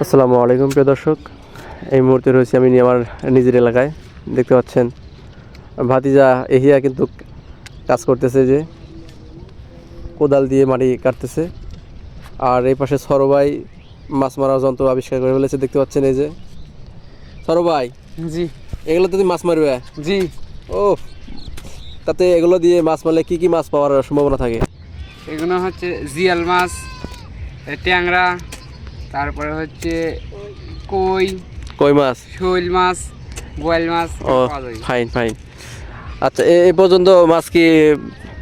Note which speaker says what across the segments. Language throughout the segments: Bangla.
Speaker 1: আসসালামু আলাইকুম প্রিয় দর্শক। এই মুহূর্তে রয়েছে আমি আমার নিজের এলাকায়। দেখতে পাচ্ছেন ভাতিজা এহিয়া কিন্তু কাজ করতেছে যে কোদাল দিয়ে মাটি কাটতেছে। আর এই পাশে সরবাই মাছ মারার যন্ত্র আবিষ্কার করে ফেলেছে দেখতে পাচ্ছেন এই যে। সরবাই
Speaker 2: জি।
Speaker 1: এগুলো তুমি মাছ মারবে?
Speaker 2: জি।
Speaker 1: ও তাতে এগুলো দিয়ে মাছ মারলে কি কি মাছ পাওয়ার সম্ভাবনা থাকে?
Speaker 2: এগুলো হচ্ছে জিয়াল মাছ ট্যাংরা তারপরে হচ্ছে কই
Speaker 1: কই মাছ?
Speaker 2: শৈল মাছ বোয়াল মাছ
Speaker 1: ও ফাইন ফাইন আচ্ছা এ এ পর্যন্ত মাছ কি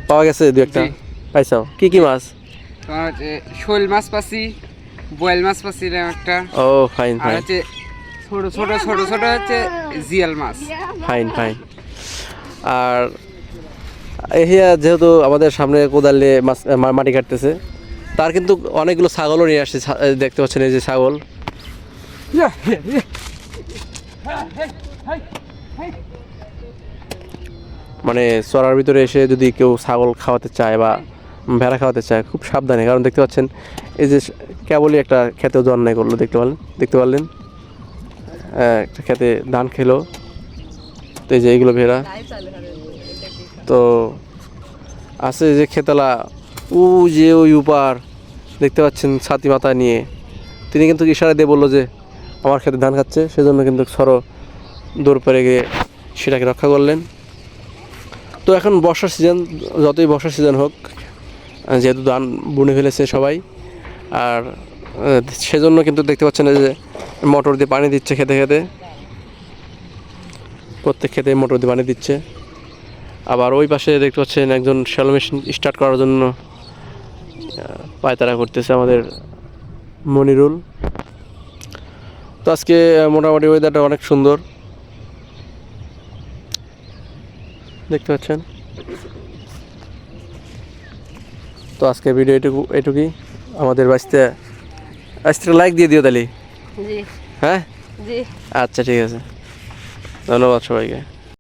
Speaker 1: পাওয়া গেছে দু একটা পাইছো? কি কি মাছ?
Speaker 2: তোমার হচ্ছে শৈল মাছ পাচ্ছি বোয়াল মাছ পাচ্ছি একটা।
Speaker 1: ও ফাইন ফাইন
Speaker 2: হচ্ছে ছোট ছোট ছোট ছোট হচ্ছে জিয়াল মাছ।
Speaker 1: ফাইন ফাইন আর এহিয়া যেহেতু আমাদের সামনে কোদালে মাছ মাটি কাটতেছে তার কিন্তু অনেকগুলো ছাগলও নিয়ে আসছে দেখতে পাচ্ছেন এই যে ছাগল। মানে চড়ার ভিতরে এসে যদি কেউ ছাগল খাওয়াতে চায় বা ভেড়া খাওয়াতে চায় খুব সাবধানে। কারণ দেখতে পাচ্ছেন এই যে কেবলই একটা খেতে জন্মাই করল দেখতে পারলেন? দেখতে পারলেন? একটা খেতে ধান খেলো। তো এই যে এইগুলো ভেড়া। তো আছে যে খেতলা উ যে ওই উপার। দেখতে পাচ্ছেন ছাতি মাথা নিয়ে। তিনি কিন্তু ইশারা দিয়ে বলল যে, আমার খেতে ধান খাচ্ছে। সেজন্য কিন্তু সর দৌড় পেরে গিয়ে সেটাকে রক্ষা করলেন। তো এখন বর্ষার সিজন যতই বর্ষার সিজন হোক যেহেতু ধান বুনে ফেলেছে সবাই, আর সেজন্য কিন্তু দেখতে পাচ্ছেন যে মোটর দিয়ে পানি দিচ্ছে খেতে খেতে। প্রত্যেক খেতে মোটর দিয়ে পানি দিচ্ছে। আবার ওই পাশে দেখতে পাচ্ছেন একজন শ্যালো মেশিন স্টার্ট করার জন্য পায়তারা করতেছে আমাদের মনিরুল। তো আজকে মোটামুটি ওয়েদারটা অনেক সুন্দর। দেখতে পাচ্ছেন? তো আজকে ভিডিও এটুকু এটুকুই আমাদের বাঁচতে আজকে লাইক দিয়ে দিও তাহলে। হ্যাঁ? আচ্ছা ঠিক আছে। ধন্যবাদ সবাইকে।